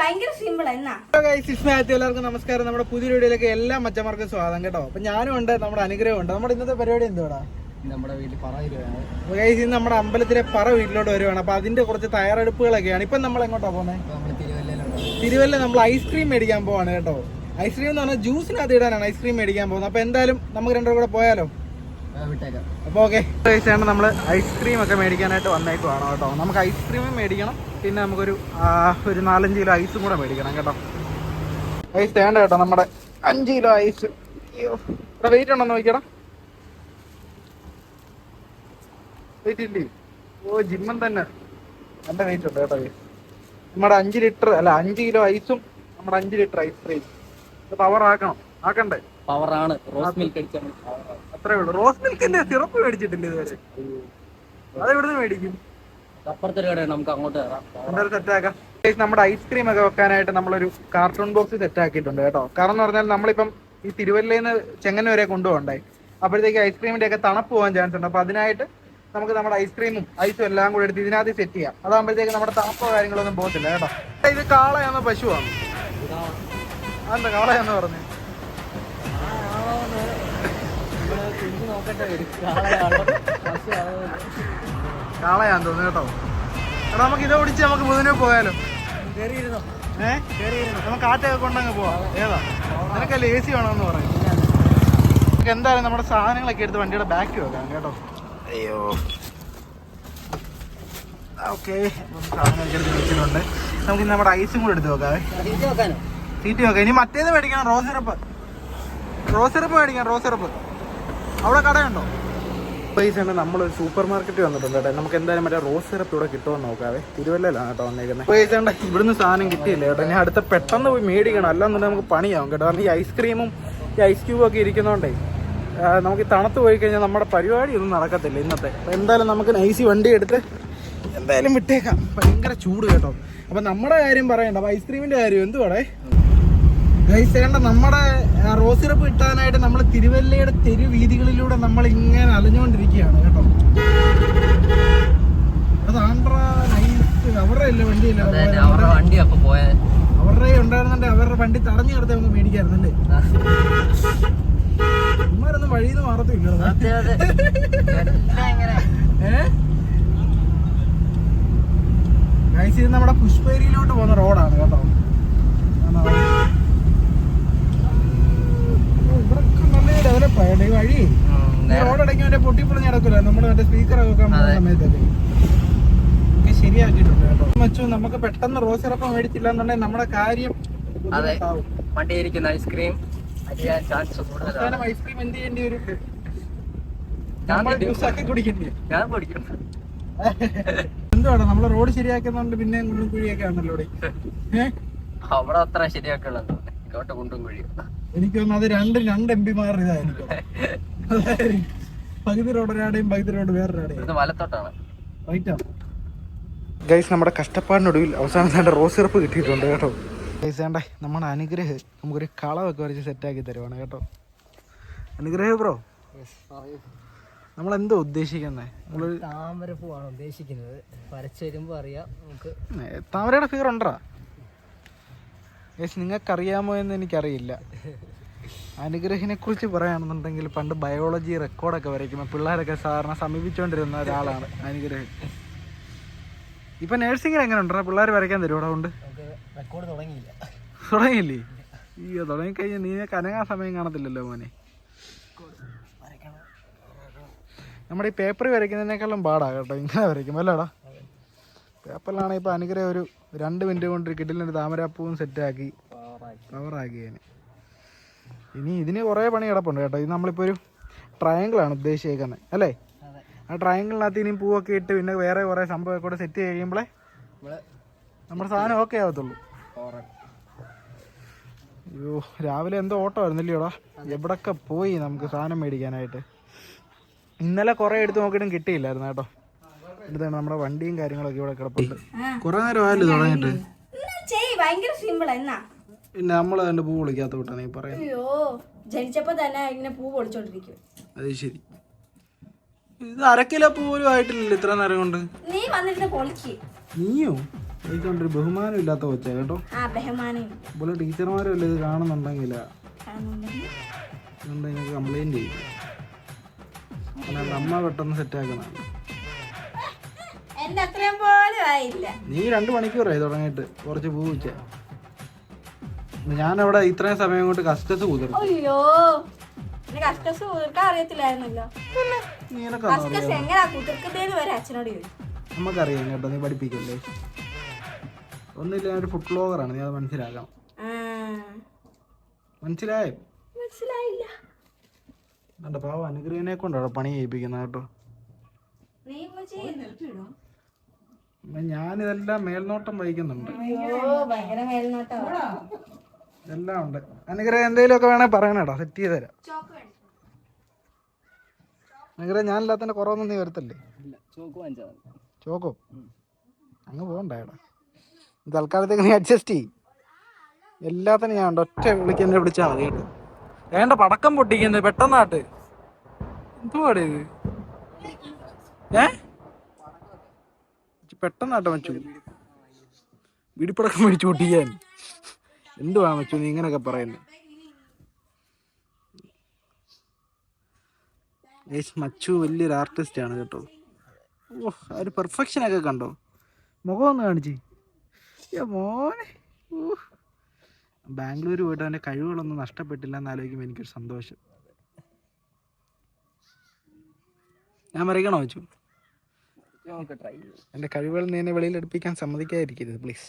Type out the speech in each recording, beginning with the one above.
ഭയങ്കര സിമ്പിൾ എന്നാ? എല്ലാവർക്കും നമസ്കാരം. നമ്മുടെ പുതിയ വീഡിയോയിലേക്ക് എല്ലാ മച്ചന്മാർക്കും സ്വാഗതം കേട്ടോ. അപ്പൊ ഞാനും ഉണ്ട് നമ്മുടെ അനുഗ്രഹം ഉണ്ട് നമ്മുടെ ഇന്നത്തെ പരിപാടി എന്തുവാടാ? നമ്മുടെ വീട്ടിൽ ഇന്ന് നമ്മുടെ അമ്പലത്തിലെ പറ വീട്ടിലോട്ട് വരുവാണ്. അപ്പൊ അതിന്റെ കുറച്ച് തയ്യാറെടുപ്പുകളൊക്കെയാണ്. ഇപ്പൊ നമ്മൾ എങ്ങോട്ടാ പോകുന്നത് തിരുവല്ല നമ്മൾ ഐസ്ക്രീം മേടിക്കാൻ പോവാണ് കേട്ടോ. ഐസ്ക്രീം എന്ന് പറഞ്ഞാൽ ജ്യൂസിനകത്ത് ഇടാനാണ് ഐസ്ക്രീം മേടിക്കാൻ പോകുന്നത്. അപ്പൊ എന്തായാലും നമുക്ക് രണ്ടുപേരും കൂടെ പോയാലോ? വിട്ടേക്കാം. അപ്പൊ ഓക്കെ കഴിച്ചാണ് നമ്മൾ ഐസ്ക്രീം ഒക്കെ മേടിക്കാനായിട്ട് വന്നേക്കുവാണ് കേട്ടോ. നമുക്ക് ഐസ്ക്രീമും മേടിക്കണം. പിന്നെ നമുക്കൊരു ഒരു നാലഞ്ച് കിലോ ഐസും കൂടെ മേടിക്കണം കേട്ടോ. ഐസ് വേണ്ട കേട്ടോ നമ്മുടെ അഞ്ച് കിലോ ഐസ് അയ്യോ ഇവിടെ വെയിറ്റ് ഉണ്ടോ നോക്കിയടാ. വെയിറ്റ് ഇല്ലേ? ഓ ജിമ്മൻ തന്നെ. നല്ല വെയിറ്റ് ഉണ്ട് കേട്ടോ. നമ്മുടെ അഞ്ച് ലിറ്റർ അല്ല അഞ്ച് കിലോ ഐസും നമ്മുടെ അഞ്ച് ലിറ്റർ ഐസ്ക്രീം പവർ ആക്കണം. ആക്കണ്ടേ? പവറാണ് റോസ് മിൽക്ക് അടിച്ചാൽ അത്രേ ഉള്ളൂ. റോസ് മിൽക്കിന്റെ സിറപ്പ് മേടിച്ചിട്ടില്ല ഇതുവരെ? അത് എവിടുന്ന് മേടിക്കും? അപ്പുറത്തൊരു കടയാണ് നമുക്ക് അങ്ങോട്ട് എന്തായാലും നമ്മുടെ ഐസ്ക്രീം ഒക്കെ വെക്കാനായിട്ട് നമ്മളൊരു കാർട്ടൂൺ ബോക്സ് സെറ്റ് ആക്കിയിട്ടുണ്ട് കേട്ടോ. കാരണം എന്ന് പറഞ്ഞാൽ നമ്മളിപ്പം ഈ തിരുവല്ലയിൽ നിന്ന് ചെങ്ങന്നൂർ വരെ കൊണ്ടുപോകണ്ടായി അപ്പോഴത്തേക്ക് ഐസ്ക്രീമിന്റെ ഒക്കെ തണുപ്പ് പോകാൻ ചാൻസ് ഉണ്ട്. അപ്പൊ അതിനായിട്ട് നമുക്ക് നമ്മുടെ ഐസ്ക്രീമും ഐസും എല്ലാം കൂടെ എടുത്ത് ഇതിനകത്ത് സെറ്റ് ചെയ്യാം. അതാകുമ്പോഴത്തേക്ക് നമ്മുടെ തണുപ്പോ കാര്യങ്ങളൊന്നും പോകത്തില്ല കേട്ടോ. ഇത് കാളയാണോ പശുവാണ്? അതെന്താ കാളയാന്ന് പറഞ്ഞു? കാളയാന്ന് തോന്നുന്നു കേട്ടോ. എടാ നമുക്ക് ഇത് ഓടിച്ച് നമുക്ക് ബുധനെ പോയാലോ? ഏഹ് നമുക്ക് കാറ്റൊക്കെ കൊണ്ടങ്ങ് പോവാം. ഏതാ? നിനക്കല്ല എ സി വേണമെന്ന് പറയും. നമുക്ക് എന്തായാലും നമ്മുടെ സാധനങ്ങളൊക്കെ എടുത്ത് വണ്ടിയുടെ ബാക്കി വെക്കാം കേട്ടോ. അയ്യോ. ഓക്കെ. സാധനങ്ങളൊക്കെ എടുത്ത് വെച്ചിട്ടുണ്ട്. നമുക്ക് നമ്മുടെ ഐസും കൂടെ എടുത്ത് വെക്കാവേ. സീറ്റ് വെക്കാം. ഇനി മറ്റേത് മേടിക്കണം റോസ് സിറപ്പ് റോസ് സിറപ്പ് മേടിക്കാം റോസ് സിറപ്പ് അവിടെ കടയുണ്ടോ? പൈസ ഉണ്ട് നമ്മളൊരു സൂപ്പർ മാർക്കറ്റ് വന്നിട്ടുണ്ട് കേട്ടോ. നമുക്ക് എന്തായാലും മറ്റേ റോസ് സിറപ്പ് ഇവിടെ കിട്ടുമെന്ന് നോക്കാവേ. തിരുവല്ലയിലാണ് കേട്ടോ വന്നേക്കുന്നത് പൈസ ഇവിടുന്ന് സാധനം കിട്ടിയില്ല കേട്ടോ? ഞാൻ അടുത്ത പെട്ടെന്ന് പോയി മേടിക്കണം. അല്ലാന്നുണ്ടെങ്കിൽ നമുക്ക് പണിയാവും കേട്ടോ. കാരണം ഈ ഐസ്ക്രീമും ഈ ഐസ് ക്യൂബും ഒക്കെ ഇരിക്കുന്നതുകൊണ്ടേ നമുക്ക് ഈ തണുത്ത് പോയി കഴിഞ്ഞാൽ നമ്മുടെ പരിപാടി ഒന്നും നടക്കത്തില്ല ഇന്നത്തെ. എന്തായാലും നമുക്ക് നൈസി വണ്ടി എടുത്ത് എന്തായാലും വിട്ടേക്കാം. ഭയങ്കര ചൂട് കേട്ടോ. അപ്പം നമ്മുടെ കാര്യം പറയണ്ട. അപ്പം ഐസ്ക്രീമിന്റെ കാര്യം എന്തുവാടേ? ഗൈസ് വേണ്ട നമ്മുടെ റോസ് സിറപ്പ് കിട്ടാനായിട്ട് നമ്മൾ തിരുവല്ലയുടെ തെരു വീതികളിലൂടെ നമ്മൾ ഇങ്ങനെ അലഞ്ഞുകൊണ്ടിരിക്കുകയാണ് കേട്ടോ. അത് ആന്ധ്ര നൈറ്റ് അവരുടെ അല്ലേ വണ്ടി അവരുടെ വണ്ടി അപ്പൊ പോയത് അവരുടെ ഉണ്ടായിരുന്നുണ്ട് അവരുടെ വണ്ടി തടഞ്ഞു കിടത്തി നമുക്ക് മേടിക്കായിരുന്നല്ലേ? ഇമാരൊന്നും വഴിയിൽ നിന്ന് മാറത്തില്ല ഗൈസ് ഇത് നമ്മുടെ പുഷ്പേരിയിലോട്ട് പോകുന്ന റോഡാണ് കേട്ടോ ആണോ? ഓ, ഇവിടൊക്കെ നല്ല ഡെവലപ്പായിട്ട് ഈ വഴി ഉം, ഈ നേരെ. റോഡ് ഇടയ്ക്ക് മറ്റേ പൊട്ടിപ്പൊളിഞ്ഞ് കിടക്കില്ല നമ്മുടെ മറ്റേ സ്പീക്കറൊക്കെ. സമയത്തൊക്കെ. ഒക്കെ ശരിയാക്കിയിട്ടുണ്ട് കേട്ടോ. മച്ചു നമുക്ക് പെട്ടെന്ന് റോസ് സിറപ്പ് മേടിച്ചില്ല എന്നുണ്ടെങ്കിൽ നമ്മുടെ കാര്യം അതെ. ബുദ്ധിമുട്ടാവും. ഐസ്ക്രീം അരിയാൻ ചാൻസ് കൂടുതലാണ്. ഐസ്ക്രീം എന്ത് ചെയ്യേണ്ടി വരും? ഞാൻ നമ്മൾ കുടിക്കും. കുടിക്കേണ്ടി? ഞാൻ കുടിക്കും. എന്തുവാണ് നമ്മൾ റോഡ് ശരിയാക്കുന്നുണ്ട് പിന്നെ കുണ്ടും കുഴിയൊക്കെ ആണല്ലോ അവിടെ അത്ര ശരിയാക്കുള്ളത് ഇങ്ങോട്ട് എനിക്ക് തോന്നുന്നു അത് രണ്ട് രണ്ട് എം പിമാർ ഇതായിരിക്കും. പകുതി റോഡ് ഒരാടെയും പകുതി റോഡ് വേറൊരാടെയും വലത്തോട്ടാണ് ഗൈസ് നമ്മുടെ കഷ്ടപ്പാടിനൊടുവിൽ അവസാനം റോസ് സിറപ്പ് കിട്ടിയിട്ടുണ്ട് കേട്ടോ. ഗൈസ് വേണ്ട നമ്മുടെ അനുഗ്രഹ് നമുക്കൊരു കളവൊക്കെ വരച്ച് സെറ്റാക്കി തരുവാണ് കേട്ടോ. അനുഗ്രഹ ബ്രോ? നമ്മൾ എന്താ ഉദ്ദേശിക്കുന്നത് നമ്മളൊരു താമരപ്പൂവാണ് ഉദ്ദേശിക്കുന്നത്. വരച്ചു അറിയാം നമുക്ക് താമരയുടെ ഫിഗർ ഉണ്ടോ? ഗൈസ് നിങ്ങൾക്കറിയാമോ എന്ന് എനിക്കറിയില്ല. അനുഗ്രഹിനെ കുറിച്ച് പറയുകയാണെന്നുണ്ടെങ്കിൽ പണ്ട് ബയോളജി റെക്കോർഡൊക്കെ വരയ്ക്കുമ്പോൾ പിള്ളേരൊക്കെ സാറിനെ സമീപിച്ചുകൊണ്ടിരുന്ന ഒരാളാണ് അനുഗ്രഹൻ. ഇപ്പൊ നേഴ്സിംഗിൽ എങ്ങനെ ഉണ്ടോ പിള്ളേർ വരയ്ക്കാൻ തരും ഇവിടെ കൊണ്ട് റെക്കോർഡ് തുടങ്ങിയില്ല. തുടങ്ങിയില്ലേ? അയ്യോ തുടങ്ങിക്കഴിഞ്ഞാൽ നീ കനകാൻ സമയം കാണത്തില്ലല്ലോ മോനെ. നമ്മുടെ ഈ പേപ്പർ വരയ്ക്കുന്നതിനേക്കാളും പാടാ കേട്ടോ ഇങ്ങനെ വരയ്ക്കും അല്ലടാ പേപ്പറിലാണെങ്കിൽ ഇപ്പോൾ അനുഗ്രഹം ഒരു രണ്ട് മിനിറ്റ് കൊണ്ട് കിട്ടിലൊരു താമരാപ്പൂവും സെറ്റാക്കി കവറാക്കി ഞാൻ ഇനി ഇതിന് കുറേ പണി കിടപ്പുണ്ട് കേട്ടോ. ഇത് നമ്മളിപ്പോൾ ഒരു ട്രയാങ്കിളാണ് ഉദ്ദേശിച്ചേക്കുന്നത് അല്ലേ? ആ ട്രയാങ്കിളിനകത്ത് ഇനിയും പൂവൊക്കെ ഇട്ട് പിന്നെ വേറെ കുറേ സംഭവം കൂടെ സെറ്റ് കഴിയുമ്പോഴേ നമ്മുടെ സാധനം ഓക്കെ ആവത്തുള്ളൂ. അയ്യോ രാവിലെ എന്തോ ഓട്ടോ ആയിരുന്നില്ലയോടാ എവിടൊക്കെ പോയി നമുക്ക് സാധനം മേടിക്കാനായിട്ട്? ഇന്നലെ കുറെ എടുത്ത് നോക്കിയിട്ടും കിട്ടിയില്ലായിരുന്നു കേട്ടോ. എടുത്താണ് നമ്മുടെ വണ്ടിയും കാര്യങ്ങളൊക്കെ ഇവിടെ കിടപ്പുണ്ട്. കുറെ നേരം ആയല്ലോ തുടങ്ങിയിട്ട്. ഭയങ്കര സിമ്പിൾ എന്നാ. പിന്നെ നമ്മൾ അതിന്റെ പൂ പൊളിക്കാത്ത കൂട്ടാ നീ പറയുന്നത്. അയ്യോ ജനിച്ചപ്പോ തന്നെ ഇങ്ങനെ പൂ പൊളിച്ചോണ്ടിരിക്കും. അത് ശരി. ഇത് അര കിലോ പൂ പോലും ആയിട്ടില്ലല്ലോ ഇത്ര നേരം കൊണ്ട്. നീ വന്നിട്ട് പൊളിക്ക്. നീയോ? എനിക്കൊണ്ടൊരു ബഹുമാനം ഇല്ലാത്ത കൊച്ച കേട്ടോ. ആ ബഹുമാനം. ഇപ്പോൾ ടീച്ചർമാരും അല്ലേ ഇത് കാണുന്നുണ്ടെങ്കിൽ. എനിക്ക് കംപ്ലൈന്റ് ചെയ്യും. അല്ലാണ്ട് അമ്മ പെട്ടെന്ന് പോലും ആയില്ല. നീ രണ്ട് മണിക്കൂറായി തുടങ്ങിയിട്ട് കുറച്ച് പൂ വെച്ച. ഞാനവിടെ ഇത്രയും സമയം കൊണ്ട് കസ്റ്റസ് കുതിർന്നു അയ്യോ കസ്റ്റസ് കഷ്ടസ് കുതിർക്കാൻ അറിയത്തില്ലായിരുന്നല്ലോ. കഷ്ടസ് എങ്ങനെയാ കുതിർക്കുന്നതെന്ന് വരെ അച്ഛനോട് ചോദിച്ചു. നമുക്കറിയാം കേട്ടോ നീ പഠിപ്പിക്കല്ലേ? ഒന്നുമില്ല ഞാൻ ഒരു ഫുഡ് ബ്ലോഗറാണ് നീ അത് മനസ്സിലാക്കാം ആ. മനസ്സിലായോ? മനസ്സിലായില്ല. എന്റെ പാവം അനുഗ്രഹനെ കൊണ്ടാണ് പണി ചെയ്യിപ്പിക്കുന്നത് കേട്ടോ. ഞാനിതെല്ലാം മേൽനോട്ടം വഹിക്കുന്നുണ്ട്. അയ്യോ ഭയങ്കര മേൽനോട്ടോ. എല്ലാം ഉണ്ട്. അനുഗ്രഹം എന്തെങ്കിലുമൊക്കെ വേണേ പറയണേടാ സെറ്റ് ചെയ്ത് തരാം. അനുഗ്രഹം ഞാനില്ലാത്തതിന്റെ കുറവൊന്നും നീ വരത്തല്ലേ? Chalk choco? അങ്ങ് പോകണ്ടേടാ തൽക്കാലത്തേക്ക് നീ അഡ്ജസ്റ്റ് ചെയ് എല്ലാത്തിനും ഞാൻ ഉണ്ട്. ഒറ്റ വിളിക്ക് എന്നെ വിളിച്ചാൽ മതി കേട്ടോ. വേണ്ട പടക്കം പൊട്ടിക്കുന്നത് പെട്ടെന്നാട്ട്. എന്തുവാടേ ഇത്? ഏ? പെട്ടെന്നാട്ടോ മച്ചു. വീടിപ്പടക്കം മേടിച്ചു പൊട്ടിക്കാൻ. എന്തുവാ മച്ചു നീ ഇങ്ങനെയൊക്കെ പറയുന്നു? മച്ചു വലിയൊരു ആർട്ടിസ്റ്റ് ആണ് കേട്ടോ. ഓ ഒരു പെർഫെക്ഷൻ ഒക്കെ കണ്ടോ? മുഖം ഒന്ന് കാണിച്ചേ. മോനെ. ബാംഗ്ലൂർ പോയിട്ട് അവന്റെ കഴിവുകളൊന്നും നഷ്ടപ്പെട്ടില്ല എന്ന് ആലോചിക്കുമ്പോൾ എനിക്കൊരു സന്തോഷം. ഞാൻ വരയ്ക്കണോ വെച്ചു എന്റെ കഴിവുകൾ നീ എന്നെ വെളിയിൽ എടുപ്പിക്കാൻ സമ്മതിക്കാതിരിക്കരുത് പ്ലീസ്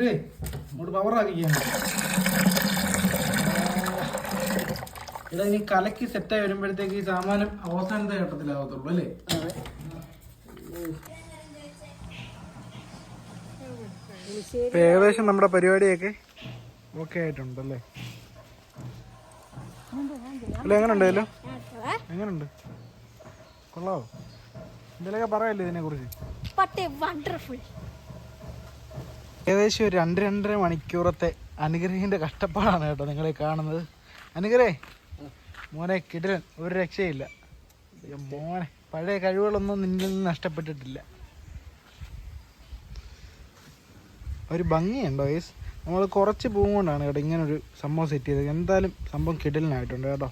അനുഗ്രഹേ അങ്ങോട്ട് പവർ ആക്കിക്കാൻ ഇവിടെ ഇനി കലക്കി സെറ്റായി വരുമ്പോഴത്തേക്ക് ഈ സാമാനം അവസാനത്തെ ഘട്ടത്തിലാവത്തുള്ളൂ അല്ലേ? ഏകദേശം നമ്മുടെ പരിപാടിയൊക്കെ ഓക്കെ ആയിട്ടുണ്ടല്ലേ? അല്ല എങ്ങനെയുണ്ട് ഇതിലും എങ്ങനെയുണ്ട് കൊള്ളാവോ? എന്തെങ്കിലുമൊക്കെ പറയല്ലേ ഇതിനെ കുറിച്ച് പട്ടേ വണ്ടർഫുൾ ഏകദേശം ഒരു രണ്ട് രണ്ടര മണിക്കൂറത്തെ അനുഗ്രഹിന്റെ കഷ്ടപ്പാടാണ് കേട്ടോ നിങ്ങളെ കാണുന്നത്. അനുഗ്രഹേ മോനെ കിടിലൻ ഒരു രക്ഷയില്ല. മോനെ പഴയ കഴിവുകളൊന്നും നിന്നിൽ നിന്ന് നഷ്ടപ്പെട്ടിട്ടില്ല. ഒരു ഭംഗിയുണ്ടോ യേസ് നമ്മൾ കുറച്ച് പൂവും കൊണ്ടാണ് കേട്ടോ ഇങ്ങനൊരു സംഭവം സെറ്റ് ചെയ്തത്. എന്തായാലും സംഭവം കിടിലനായിട്ടുണ്ട് കേട്ടോ.